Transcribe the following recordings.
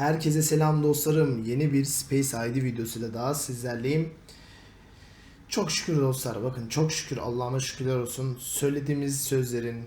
Herkese selam dostlarım. Yeni bir Space ID videosuyla daha sizlerleyim. Çok şükür dostlar. Bakın çok şükür Allah'ıma şükürler olsun. Söylediğimiz sözlerin,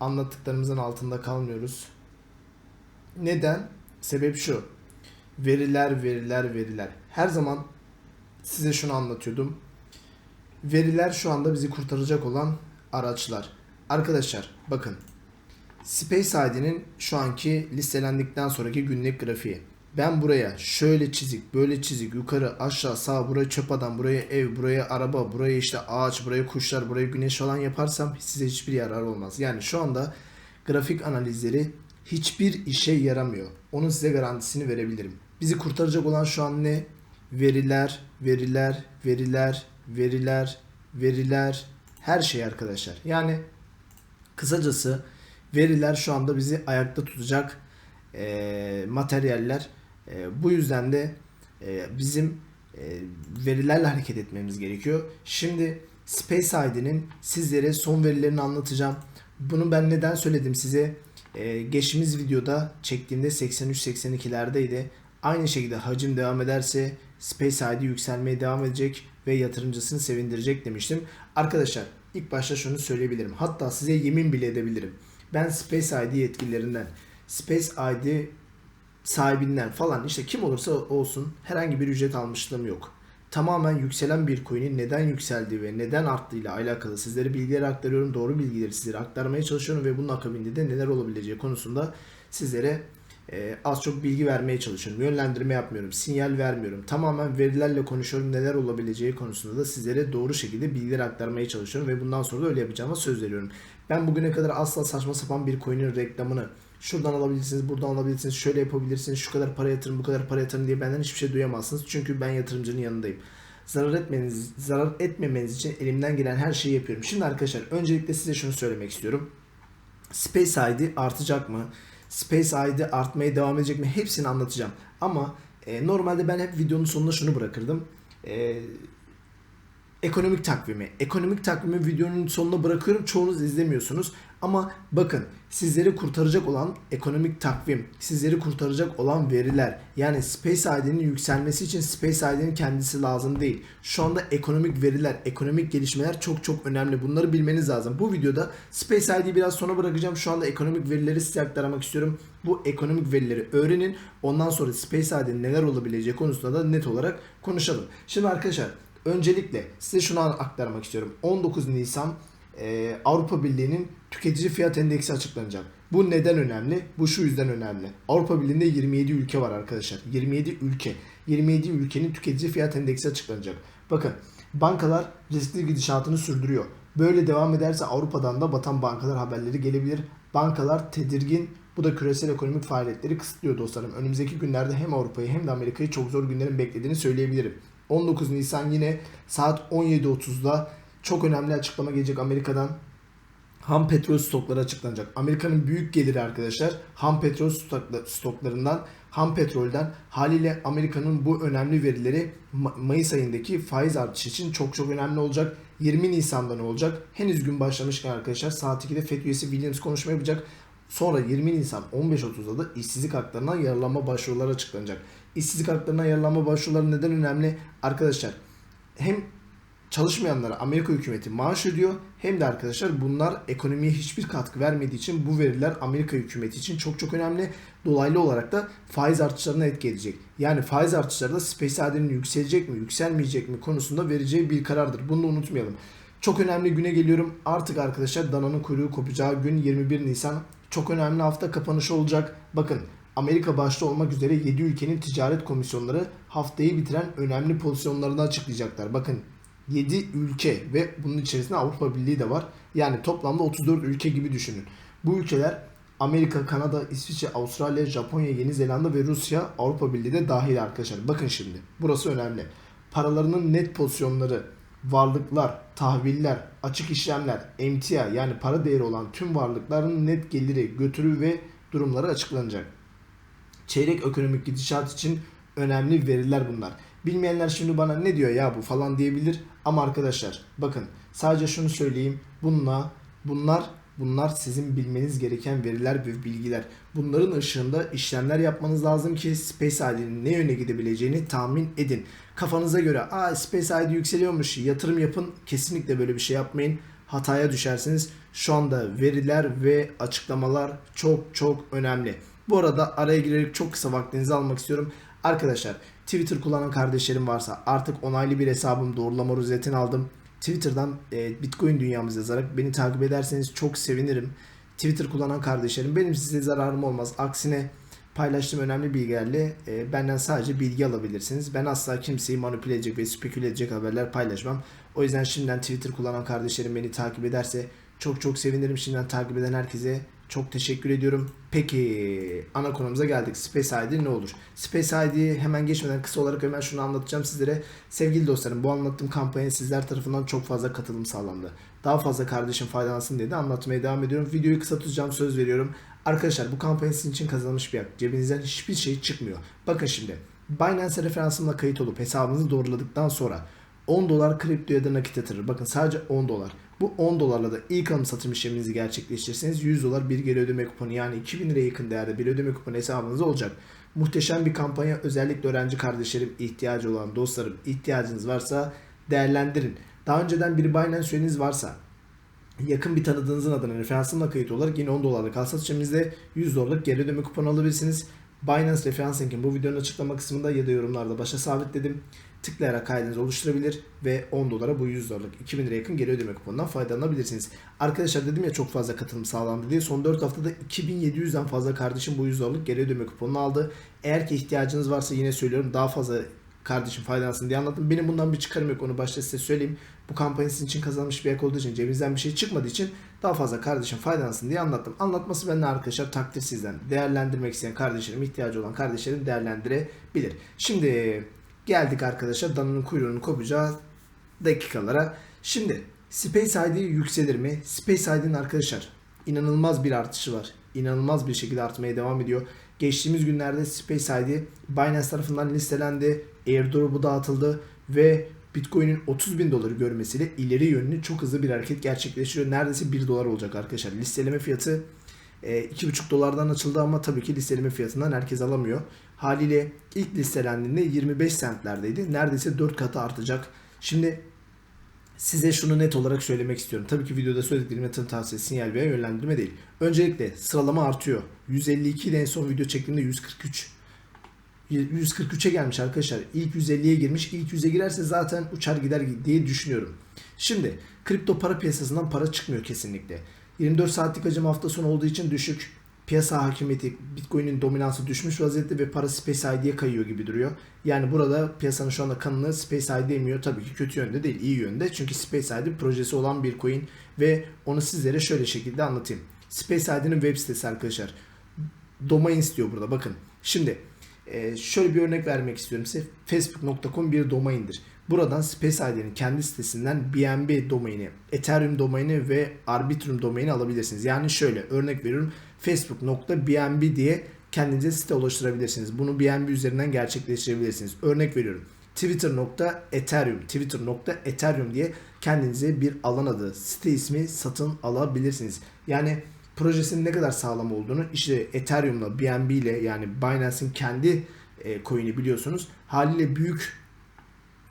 anlattıklarımızın altında kalmıyoruz. Neden? Sebep şu. Veriler, veriler, veriler. Her zaman size şunu anlatıyordum. Veriler şu anda bizi kurtaracak olan araçlar. Arkadaşlar bakın Space ID'nin şu anki listelendikten sonraki günlük grafiği. Ben buraya şöyle çizik, böyle çizik, yukarı, aşağı, sağ, buraya çöp adam, buraya ev, buraya araba, buraya işte ağaç, buraya kuşlar, buraya güneş falan yaparsam size hiçbir yarar olmaz. Yani şu anda grafik analizleri hiçbir işe yaramıyor. Onun size garantisini verebilirim. Bizi kurtaracak olan şu an ne? Veriler, veriler, veriler, veriler, veriler, her şey arkadaşlar. Yani kısacası veriler şu anda bizi ayakta tutacak e, materyaller. E, bu yüzden de e, bizim e, verilerle hareket etmemiz gerekiyor. Şimdi Space ID'nin sizlere son verilerini anlatacağım. Bunu ben neden söyledim size? E, geçtiğimiz videoda çektiğimde 83-82'lerdeydi. Aynı şekilde hacim devam ederse Space ID yükselmeye devam edecek ve yatırımcısını sevindirecek demiştim. Arkadaşlar ilk başta şunu söyleyebilirim. Hatta size yemin bile edebilirim. Ben Space ID yetkililerinden, Space ID sahibinden falan işte kim olursa olsun herhangi bir ücret almışlığım yok. Tamamen yükselen bir coin'in neden yükseldiği ve neden arttığıyla alakalı sizlere bilgileri aktarıyorum. Doğru bilgileri sizlere aktarmaya çalışıyorum ve bunun akabinde de neler olabileceği konusunda sizlere e, az çok bilgi vermeye çalışıyorum. Yönlendirme yapmıyorum, sinyal vermiyorum. Tamamen verilerle konuşuyorum. Neler olabileceği konusunda da sizlere doğru şekilde bilgileri aktarmaya çalışıyorum ve bundan sonra da öyle yapacağıma söz veriyorum. Ben bugüne kadar asla saçma sapan bir coin'in reklamını şuradan alabilirsiniz, buradan alabilirsiniz, şöyle yapabilirsiniz, şu kadar para yatırın, bu kadar para yatırın diye benden hiçbir şey duyamazsınız. Çünkü ben yatırımcının yanındayım. Zarar etmeniz, zarar etmemeniz için elimden gelen her şeyi yapıyorum. Şimdi arkadaşlar öncelikle size şunu söylemek istiyorum. Space ID artacak mı? Space ID artmaya devam edecek mi? Hepsini anlatacağım. Ama e, normalde ben hep videonun sonunda şunu bırakırdım. E, ekonomik takvimi. Ekonomik takvimi videonun sonuna bırakıyorum. Çoğunuz izlemiyorsunuz. Ama bakın sizleri kurtaracak olan ekonomik takvim, sizleri kurtaracak olan veriler. Yani Space ID'nin yükselmesi için Space ID'nin kendisi lazım değil. Şu anda ekonomik veriler, ekonomik gelişmeler çok çok önemli. Bunları bilmeniz lazım. Bu videoda Space ID'yi biraz sona bırakacağım. Şu anda ekonomik verileri size aktarmak istiyorum. Bu ekonomik verileri öğrenin. Ondan sonra Space ID'nin neler olabileceği konusunda da net olarak konuşalım. Şimdi arkadaşlar öncelikle size şunu aktarmak istiyorum. 19 Nisan e, Avrupa Birliği'nin tüketici fiyat endeksi açıklanacak. Bu neden önemli? Bu şu yüzden önemli. Avrupa Birliği'nde 27 ülke var arkadaşlar. 27 ülke. 27 ülkenin tüketici fiyat endeksi açıklanacak. Bakın bankalar riskli gidişatını sürdürüyor. Böyle devam ederse Avrupa'dan da batan bankalar haberleri gelebilir. Bankalar tedirgin. Bu da küresel ekonomik faaliyetleri kısıtlıyor dostlarım. Önümüzdeki günlerde hem Avrupa'yı hem de Amerika'yı çok zor günlerin beklediğini söyleyebilirim. 19 Nisan yine saat 17.30'da çok önemli açıklama gelecek Amerika'dan. Ham petrol stokları açıklanacak. Amerika'nın büyük geliri arkadaşlar ham petrol stoklarından, ham petrolden haliyle Amerika'nın bu önemli verileri Mayıs ayındaki faiz artışı için çok çok önemli olacak. 20 Nisan'da ne olacak? Henüz gün başlamışken arkadaşlar saat 2'de FED üyesi Williams konuşma yapacak. Sonra 20 Nisan 15.30'da da işsizlik haklarından yararlanma başvuruları açıklanacak. İşsizlik haklarından yararlanma başvuruları neden önemli? Arkadaşlar hem çalışmayanlara Amerika hükümeti maaş ödüyor hem de arkadaşlar bunlar ekonomiye hiçbir katkı vermediği için bu veriler Amerika hükümeti için çok çok önemli. Dolaylı olarak da faiz artışlarına etki edecek. Yani faiz artışları da Space AD'nin yükselecek mi yükselmeyecek mi konusunda vereceği bir karardır. Bunu da unutmayalım. Çok önemli güne geliyorum. Artık arkadaşlar dananın kuyruğu kopacağı gün 21 Nisan. Çok önemli hafta kapanışı olacak. Bakın Amerika başta olmak üzere 7 ülkenin ticaret komisyonları haftayı bitiren önemli pozisyonlarını açıklayacaklar. Bakın 7 ülke ve bunun içerisinde Avrupa Birliği de var. Yani toplamda 34 ülke gibi düşünün. Bu ülkeler Amerika, Kanada, İsviçre, Avustralya, Japonya, Yeni Zelanda ve Rusya Avrupa Birliği de dahil arkadaşlar. Bakın şimdi burası önemli. Paralarının net pozisyonları, varlıklar, tahviller, açık işlemler, emtia yani para değeri olan tüm varlıkların net geliri, götürü ve durumları açıklanacak. Çeyrek ekonomik gidişat için önemli veriler bunlar. Bilmeyenler şimdi bana ne diyor ya bu falan diyebilir. Ama arkadaşlar bakın sadece şunu söyleyeyim. Bununla bunlar Bunlar sizin bilmeniz gereken veriler ve bilgiler. Bunların ışığında işlemler yapmanız lazım ki Space ID'nin ne yöne gidebileceğini tahmin edin. Kafanıza göre Aa, Space ID yükseliyormuş yatırım yapın. Kesinlikle böyle bir şey yapmayın. Hataya düşersiniz. Şu anda veriler ve açıklamalar çok çok önemli. Bu arada araya girerek çok kısa vaktinizi almak istiyorum. Arkadaşlar Twitter kullanan kardeşlerim varsa artık onaylı bir hesabım doğrulama rozetini aldım. Twitter'dan e, Bitcoin dünyamız yazarak beni takip ederseniz çok sevinirim. Twitter kullanan kardeşlerim benim size zararım olmaz. Aksine paylaştığım önemli bilgilerle e, benden sadece bilgi alabilirsiniz. Ben asla kimseyi manipüle edecek ve speküle edecek haberler paylaşmam. O yüzden şimdiden Twitter kullanan kardeşlerim beni takip ederse çok çok sevinirim. Şimdiden takip eden herkese çok teşekkür ediyorum. Peki ana konumuza geldik. Space ID ne olur? Space ID hemen geçmeden kısa olarak hemen şunu anlatacağım sizlere. Sevgili dostlarım bu anlattığım kampanya sizler tarafından çok fazla katılım sağlandı. Daha fazla kardeşim faydalansın diye de anlatmaya devam ediyorum. Videoyu kısa tutacağım söz veriyorum. Arkadaşlar bu kampanya sizin için kazanılmış bir hak. Cebinizden hiçbir şey çıkmıyor. Bakın şimdi Binance referansımla kayıt olup hesabınızı doğruladıktan sonra 10 dolar kripto ya da nakit yatırır. Bakın sadece 10 dolar. Bu 10 dolarla da ilk alım satım işleminizi gerçekleştirirseniz 100 dolar bir geri ödeme kuponu yani 2000 liraya yakın değerde bir ödeme kuponu hesabınızda olacak. Muhteşem bir kampanya özellikle öğrenci kardeşlerim ihtiyacı olan dostlarım ihtiyacınız varsa değerlendirin. Daha önceden bir Binance üyeniz varsa yakın bir tanıdığınızın adına referansımla kayıt olarak yine 10 dolarlık al satışımızda 100 dolarlık geri ödeme kuponu alabilirsiniz. Binance referans linkin bu videonun açıklama kısmında ya da yorumlarda başa sabitledim. Tıklayarak kaydınızı oluşturabilir ve 10 dolara bu 100 dolarlık 2000 lira yakın geri ödeme kuponundan faydalanabilirsiniz. Arkadaşlar dedim ya çok fazla katılım sağlandı diye son 4 haftada 2700'den fazla kardeşim bu 100 dolarlık geri ödeme kuponunu aldı. Eğer ki ihtiyacınız varsa yine söylüyorum daha fazla kardeşim faydalansın diye anlattım. Benim bundan bir çıkarım yok onu başta size söyleyeyim. Bu kampanya sizin için kazanmış bir yak olduğu için cebinizden bir şey çıkmadığı için daha fazla kardeşim faydalansın diye anlattım. Anlatması benden arkadaşlar takdir sizden. Değerlendirmek isteyen kardeşlerim, ihtiyacı olan kardeşlerim değerlendirebilir. Şimdi geldik arkadaşlar dananın kuyruğunu kopacağı dakikalara. Şimdi Space ID yükselir mi? Space ID'nin arkadaşlar inanılmaz bir artışı var. İnanılmaz bir şekilde artmaya devam ediyor. Geçtiğimiz günlerde Space ID Binance tarafından listelendi. Airdrop'u dağıtıldı ve Bitcoin'in 30 bin doları görmesiyle ileri yönlü çok hızlı bir hareket gerçekleştiriyor. Neredeyse 1 dolar olacak arkadaşlar. Listeleme fiyatı 2,5 dolardan açıldı ama tabii ki listeleme fiyatından herkes alamıyor. Haliyle ilk listelendiğinde 25 centlerdeydi. Neredeyse 4 katı artacak. Şimdi size şunu net olarak söylemek istiyorum. Tabii ki videoda söylediklerim yatırım tavsiyesi, sinyal veya yönlendirme değil. Öncelikle sıralama artıyor. 152 ile en son video çektiğimde 143. 143'e gelmiş arkadaşlar. İlk 150'ye girmiş. İlk 100'e girerse zaten uçar gider diye düşünüyorum. Şimdi kripto para piyasasından para çıkmıyor kesinlikle. 24 saatlik hacim hafta sonu olduğu için düşük. Piyasa hakimiyeti Bitcoin'in dominansı düşmüş vaziyette ve para Space ID'ye kayıyor gibi duruyor. Yani burada piyasanın şu anda kanını Space ID emiyor. Tabii ki kötü yönde değil, iyi yönde. Çünkü Space ID projesi olan bir coin ve onu sizlere şöyle şekilde anlatayım. Space ID'nin web sitesi arkadaşlar. Domain istiyor burada bakın. Şimdi ee, şöyle bir örnek vermek istiyorum size. Facebook.com bir domaindir. Buradan Space ID'nin kendi sitesinden BNB domaini, Ethereum domaini ve Arbitrum domaini alabilirsiniz. Yani şöyle örnek veriyorum. Facebook.bnb diye kendinize site oluşturabilirsiniz. Bunu BNB üzerinden gerçekleştirebilirsiniz. Örnek veriyorum. Twitter.ethereum, Twitter.ethereum diye kendinize bir alan adı, site ismi satın alabilirsiniz. Yani projesinin ne kadar sağlam olduğunu işte Ethereum'la BNB ile yani Binance'in kendi e, coin'i biliyorsunuz. Haliyle büyük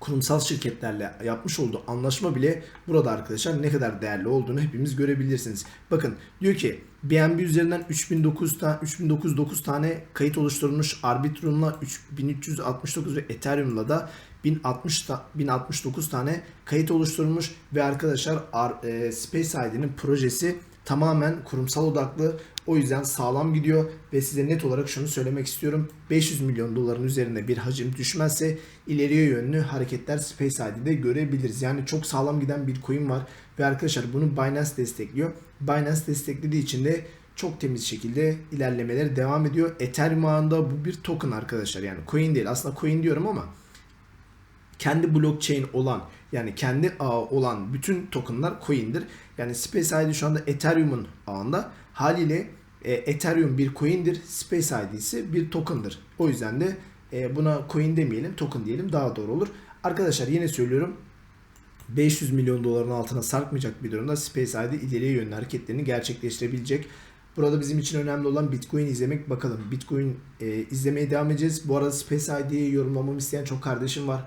kurumsal şirketlerle yapmış olduğu anlaşma bile burada arkadaşlar ne kadar değerli olduğunu hepimiz görebilirsiniz. Bakın diyor ki BNB üzerinden 3009 ta 3009 tane kayıt oluşturulmuş Arbitrum'la 3369 ve Ethereum'la da 1060 ta, 1069 tane kayıt oluşturulmuş ve arkadaşlar e, Space ID'nin projesi tamamen kurumsal odaklı. O yüzden sağlam gidiyor ve size net olarak şunu söylemek istiyorum. 500 milyon doların üzerinde bir hacim düşmezse ileriye yönlü hareketler Space ID'de görebiliriz. Yani çok sağlam giden bir coin var ve arkadaşlar bunu Binance destekliyor. Binance desteklediği için de çok temiz şekilde ilerlemeleri devam ediyor. Ethereum ağında bu bir token arkadaşlar. Yani coin değil. Aslında coin diyorum ama kendi blockchain olan yani kendi ağı olan bütün tokenlar coin'dir. Yani Space şu anda Ethereum'un ağında. Haliyle e, Ethereum bir coin'dir. Space ID ise bir token'dır. O yüzden de e, buna coin demeyelim, token diyelim daha doğru olur. Arkadaşlar yine söylüyorum. 500 milyon doların altına sarkmayacak bir durumda Space ID ileriye yönlü hareketlerini gerçekleştirebilecek. Burada bizim için önemli olan Bitcoin izlemek. Bakalım Bitcoin e, izlemeye devam edeceğiz. Bu arada Space ID'yi yorumlamamı isteyen çok kardeşim var.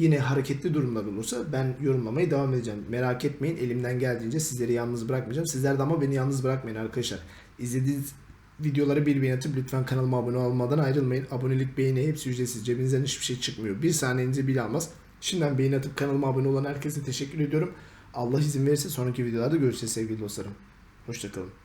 Yine hareketli durumlar olursa ben yorumlamaya devam edeceğim. Merak etmeyin elimden geldiğince sizleri yalnız bırakmayacağım. Sizler de ama beni yalnız bırakmayın arkadaşlar. İzlediğiniz videoları bir atıp lütfen kanalıma abone olmadan ayrılmayın. Abonelik beğeni hepsi ücretsiz. Cebinizden hiçbir şey çıkmıyor. Bir saniyenizi bile almaz. Şimdiden beğeni atıp kanalıma abone olan herkese teşekkür ediyorum. Allah izin verirse sonraki videolarda görüşeceğiz sevgili dostlarım. Hoşçakalın.